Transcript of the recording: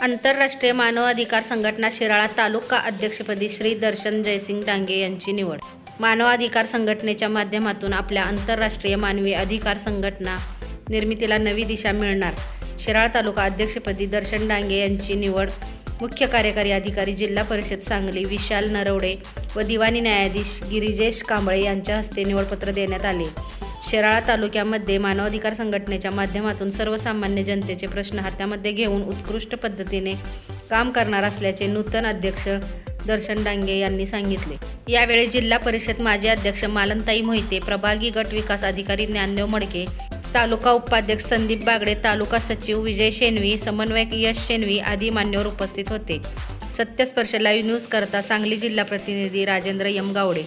आंतरराष्ट्रीय मानव अधिकार संघटना शिराळा तालुका अध्यक्षपदी श्री दर्शन जयसिंग डांगे यांची निवड. मानव अधिकार संघटनेच्या माध्यमातून आपल्या आंतरराष्ट्रीय मानवी अधिकार संघटना निर्मितीला नवी दिशा मिळणार. शिराळा तालुका अध्यक्षपदी दर्शन डांगे यांची निवड. मुख्य कार्यकारी अधिकारी जिल्हा परिषद सांगली विशाल नरवडे व दिवाणी न्यायाधीश गिरिजेश कांबळे यांच्या हस्ते निवडपत्र देण्यात आले. शिराळा तालुक्यामध्ये मानवाधिकार संघटनेच्या माध्यमातून सर्वसामान्य जनतेचे प्रश्न हातामध्ये घेऊन उत्कृष्ट पद्धतीने काम करणार असल्याचे नूतन अध्यक्ष दर्शन डांगे यांनी सांगितले. यावेळी जिल्हा परिषद माजी अध्यक्ष मालनताई मोहिते प्रभागी गट विकास अधिकारी ज्ञानदेव मडके तालुका उपाध्यक्ष संदीप बागडे तालुका सचिव विजय शेनवी समन्वयक यश शेनवी आदी मान्यवर उपस्थित होते. सत्यस्पर्श लाईव्ह न्यूज करता सांगली जिल्हा प्रतिनिधी राजेंद्र यम गावडे